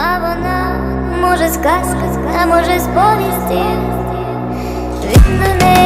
А вона може сказка, а може сповісті. Він до неї